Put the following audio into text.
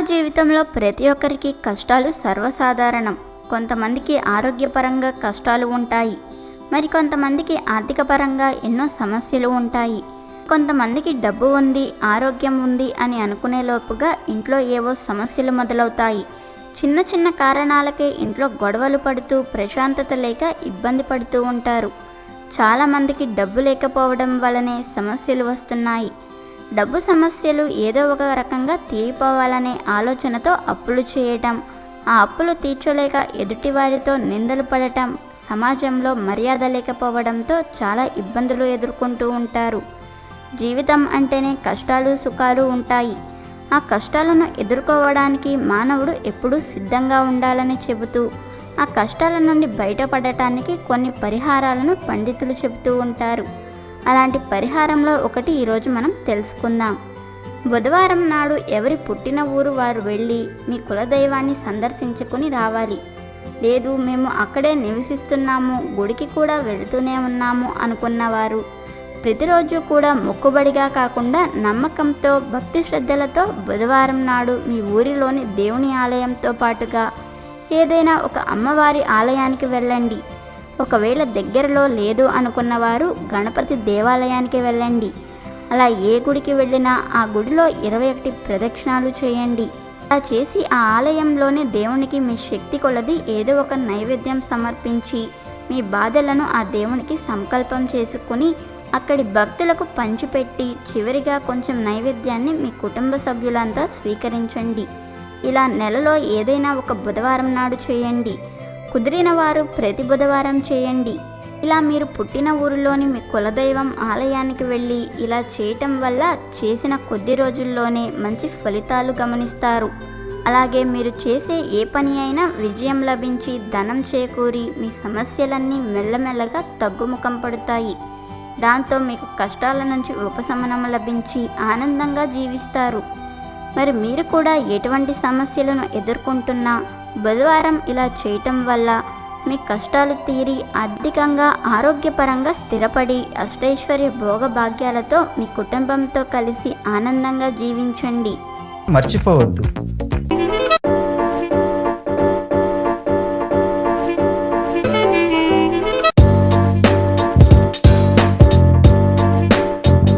జీవితంలో ప్రతి ఒక్కరికి కష్టాలు సర్వసాధారణం. కొంతమందికి ఆరోగ్యపరంగా కష్టాలు ఉంటాయి. మరి కొంతమందికి ఆర్థిక పరంగా ఎన్నో సమస్యలు ఉంటాయి. కొంతమందికి డబ్బు ఉంది ఆరోగ్యం ఉంది అని అనుకునే లోపుగా ఇంట్లో ఏవో సమస్యలు మొదలవుతాయి. చిన్న చిన్న కారణాలకే ఇంట్లో గొడవలు పడుతూ ప్రశాంతత లేక ఇబ్బంది పడుతూ ఉంటారు. చాలామందికి డబ్బు లేకపోవడం వలనే సమస్యలు వస్తున్నాయి. డబ్బు సమస్యలు ఏదో ఒక రకంగా తీరిపోవాలనే ఆలోచనతో అప్పులు చేయటం ఆ అప్పులు తీర్చలేక ఎదుటివారితో నిందలు పడటం సమాజంలో మర్యాద లేకపోవడంతో చాలా ఇబ్బందులు ఎదుర్కొంటూ ఉంటారు. జీవితం అంటేనే కష్టాలు సుఖాలు ఉంటాయి. ఆ కష్టాలను ఎదుర్కోవడానికి మానవుడు ఎప్పుడూ సిద్ధంగా ఉండాలని చెబుతూ ఆ కష్టాల నుండి బయటపడటానికి కొన్ని పరిహారాలను పండితులు చెబుతూ ఉంటారు. అలాంటి పరిహారంలో ఒకటి ఈరోజు మనం తెలుసుకుందాం. బుధవారం నాడు ఎవరి పుట్టిన ఊరు వారు వెళ్ళి మీ కులదైవాన్ని సందర్శించుకుని రావాలి. లేదు మేము అక్కడే నివసిస్తున్నాము గుడికి కూడా వెళుతూనే ఉన్నాము అనుకున్నవారు. ప్రతిరోజు కూడా మొక్కుబడిగా కాకుండా నమ్మకంతో భక్తి శ్రద్ధలతో బుధవారం నాడు మీ ఊరిలోని దేవుని ఆలయంతో పాటుగా ఏదైనా ఒక అమ్మవారి ఆలయానికి వెళ్ళండి. ఒకవేళ దగ్గరలో లేదు అనుకున్నవారు గణపతి దేవాలయానికి వెళ్ళండి. అలా ఏ గుడికి వెళ్ళినా ఆ గుడిలో ఇరవై ఒకటి ప్రదక్షిణాలు చేయండి. అలా చేసి ఆ ఆలయంలోనే దేవునికి మీ శక్తి కొలది ఏదో ఒక నైవేద్యం సమర్పించి మీ బాధలను ఆ దేవునికి సంకల్పం చేసుకుని అక్కడి భక్తులకు పంచిపెట్టి చివరిగా కొంచెం నైవేద్యాన్ని మీ కుటుంబ సభ్యులంతా స్వీకరించండి. ఇలా నెలలో ఏదైనా ఒక బుధవారం నాడు చేయండి. కుదిరిన వారు ప్రతి బుధవారం చేయండి. ఇలా మీరు పుట్టిన ఊరిలోని మీ కులదైవం ఆలయానికి వెళ్ళి ఇలా చేయటం వల్ల చేసిన కొద్ది రోజుల్లోనే మంచి ఫలితాలు గమనిస్తారు. అలాగే మీరు చేసే ఏ పని అయినా విజయం లభించి ధనం చేకూరి మీ సమస్యలన్నీ మెల్లమెల్లగా తగ్గుముఖం పడతాయి. దాంతో మీకు కష్టాల నుంచి ఉపశమనం లభించి ఆనందంగా జీవిస్తారు. మరి మీరు కూడా ఎటువంటి సమస్యలను ఎదుర్కొంటున్నా బుధవారం ఇలా చేయటం వల్ల మీ కష్టాలు తీరి ఆర్థికంగా ఆరోగ్యపరంగా స్థిరపడి అష్టైశ్వర్య భోగభాగ్యాలతో మీ కుటుంబంతో కలిసి ఆనందంగా జీవించండి. మర్చిపోవద్దు.